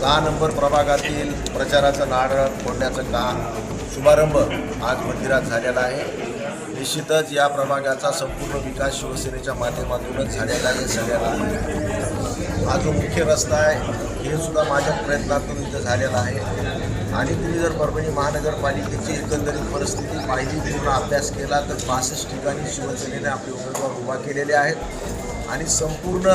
दहा नंबर प्रभागातील प्रचाराचं नारळ फोडण्याचं काम शुभारंभ आज मंदिरात झालेला आहे. निश्चितच या प्रभागाचा संपूर्ण विकास शिवसेनेच्या माध्यमातूनच झालेला आहे सगळ्याला हा जो मुख्य रस्ता आहे हे सुद्धा माझ्या प्रयत्नातून इथं झालेला आहे. आणि तुम्ही जर परभणी महानगरपालिकेची एकंदरीत परिस्थिती पाहिली पूर्ण अभ्यास केला तर पासष्ट ठिकाणी शिवसेनेने आपले उमेदवार उभा केलेले आहेत. आणि संपूर्ण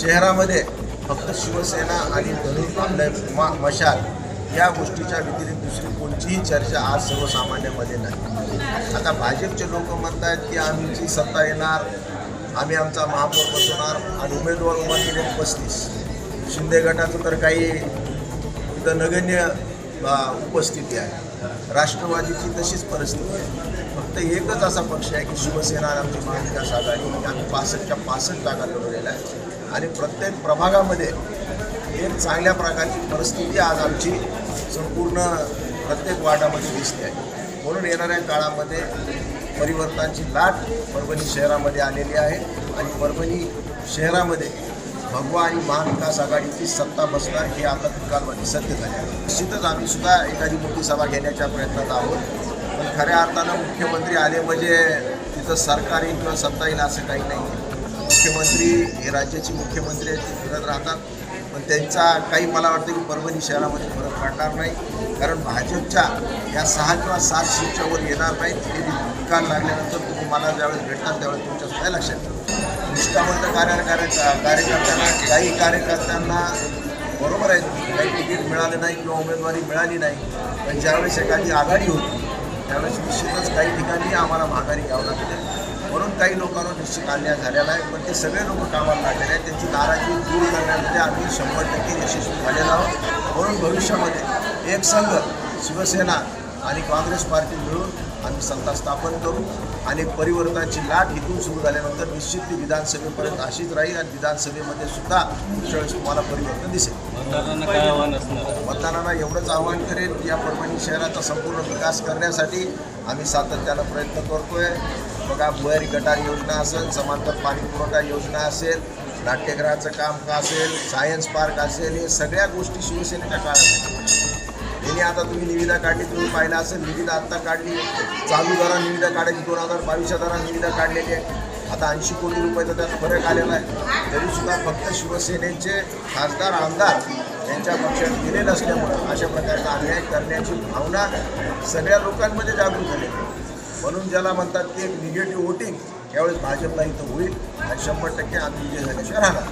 शहरामध्ये फक्त शिवसेना आणि धनुष आपल्या मा मशाल या गोष्टीच्या व्यतिरिक्त दुसरी कोणतीही चर्चा आज सर्वसामान्यामध्ये नाही. आता भाजपचे लोक म्हणतात की आमची सत्ता येणार आम्ही आमचा महापौर बसवणार आणि उमेदवार उभा केले पस्तीस. शिंदे गटाचं तर काही इथं नगण्य उपस्थिती आहे. राष्ट्रवादीची तशीच परिस्थिती आहे. फक्त एकच असा पक्ष आहे की शिवसेना आमची महाविकास आघाडी आम्ही पासष्टच्या पासष्ट जागा लढवलेल्या आहे आणि प्रत्येक प्रभागामध्ये एक चांगल्या प्रकारची परिस्थिती आज आमची संपूर्ण प्रत्येक वार्डामध्ये दिसते आहे. म्हणून येणाऱ्या काळामध्ये परिवर्तनाची लाट परभणी शहरामध्ये आलेली आहे आणि परभणी शहरामध्ये भगवा आणि महाविकास आघाडीची सत्ता बसणार हे आता पिकांमध्ये सत्य झाले आहे. निश्चितच आम्ही सुद्धा एखादी मोठी सभा घेण्याच्या प्रयत्नात आहोत. पण खऱ्या अर्थानं मुख्यमंत्री आले म्हणजे तिथं सरकार येईल किंवा सत्ता येईल असं काही नाही. मुख्यमंत्री हे राज्याचे मुख्यमंत्री आहेत ते फिरत राहतात. पण त्यांचा काही मला वाटतं की परभणी शहरामध्ये फरक पडणार नाही. कारण भाजपच्या या सहा किंवा सात सीटच्यावर येणार नाहीत हे निकाल लागल्यानंतर तुम्ही मला ज्यावेळेस भेटतात त्यावेळेस तुमच्या सुद्धा लक्षात ठेवा. निष्ठावंत कार्य कार्यकर्त्यांना काही कार्यकर्त्यांना बरोबर आहे काही तिकीट मिळालं नाही किंवा उमेदवारी मिळाली नाही पण ज्यावेळेस एखादी आघाडी होती त्यावेळेस निश्चितच काही ठिकाणी आम्हाला माघारी घ्यावं लागते. काही लोकांवर निश्चित अन्याय झालेला आहे पण ते सगळे लोक कामाला लागलेले आहेत. त्यांची नाराजी दूर करण्यामध्ये आम्ही शंभर टक्के यशस्वी झालेलो आहोत. म्हणून भविष्यामध्ये एक संघ शिवसेना आणि काँग्रेस पार्टी मिळून आम्ही सत्ता स्थापन करू आणि परिवर्तनाची लाट इथून सुरू झाल्यानंतर निश्चित ती विधानसभेपर्यंत अशीच राहील आणि विधानसभेमध्ये सुद्धा तुम्हाला परिवर्तन दिसेल. मतदारांना एवढंच आवाहन करेन की या परभणी शहराचा संपूर्ण विकास करण्यासाठी आम्ही सातत्यानं प्रयत्न करतोय. बघा भुयारी गटार योजना असेल समांतर पाणी पुरवठा योजना असेल नाट्यगृहाचं काम का असेल सायन्स पार्क असेल हे सगळ्या गोष्टी शिवसेनेच्या काळात त्यांनी यांनी आता तुम्ही निविदा काढली तुम्ही पाहिलं असेल निविदा आत्ता काढली. चालू दरा निविदा काढायची दोन हजार बावीसच्या दरा निविदा काढलेली आहे. आता ऐंशी कोटी रुपयाचा त्यात फरक आलेला आहे. तरीसुद्धा फक्त शिवसेनेचे खासदार आमदार यांच्या पक्षात गेले नसल्यामुळं अशा प्रकारचा अन्याय करण्याची भावना सगळ्या लोकांमध्ये जागृत झाली आहे. म्हणून ज्याला म्हणतात की एक निगेटिव्ह वोटिंग यावेळेस भाजपला इथं होईल. आणि शंभर टक्के आम्ही विजय झाल्याशिवाय राहणार.